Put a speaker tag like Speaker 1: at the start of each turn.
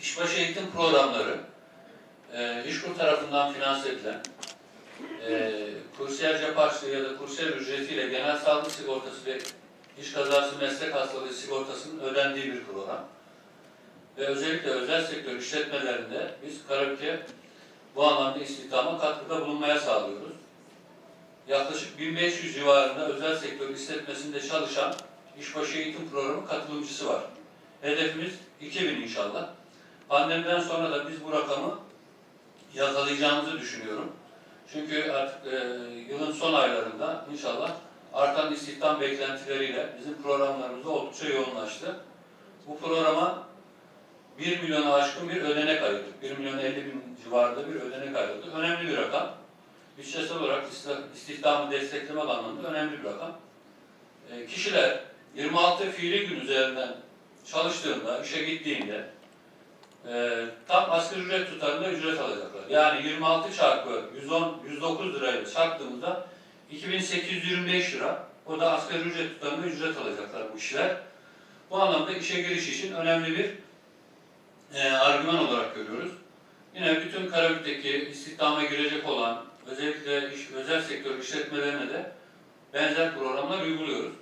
Speaker 1: işbaşı eğitim programları e, İşkur tarafından finanse edilen e, kursiyer cep harçlığı ya da kursiyer ücretiyle genel sağlık sigortası ve iş kazası meslek hastalığı sigortasının ödendiği bir program. Ve özellikle özel sektör işletmelerinde biz Karabük'e bu anlamda istihdama katkıda bulunmaya sağlıyoruz. Yaklaşık 1500 civarında özel sektör işletmesinde çalışan işbaşı eğitim programı katılımcısı var. Hedefimiz 2000 inşallah. Pandemiden sonra da biz bu rakamı yakalayacağımızı düşünüyorum. Çünkü artık e, yılın son aylarında inşallah artan istihdam beklentileriyle bizim programlarımız oldukça yoğunlaştı. Bu programa 1 milyona aşkın bir ödenek ayırdık. 1 milyon 50 bin civarında bir ödenek ayırdık. Önemli bir rakam. Bütçesel olarak istih- istihdamı desteklemek anlamında önemli bir rakam. E, kişiler 26 fiili gün üzerinden çalıştığında, işe gittiğinde e, tam asgari ücret tutarında ücret alacaklar. Yani 26 çarpı 110, 109 lirayla çarptığımızda 2825 lira. O da asgari ücret tutarında ücret alacaklar bu kişiler. Bu anlamda işe giriş için önemli bir e, argüman olarak görüyoruz. Yine bütün Karabük'teki istihdama girecek olan özellikle iş, özel sektör işletmelerine de benzer programlar uyguluyoruz.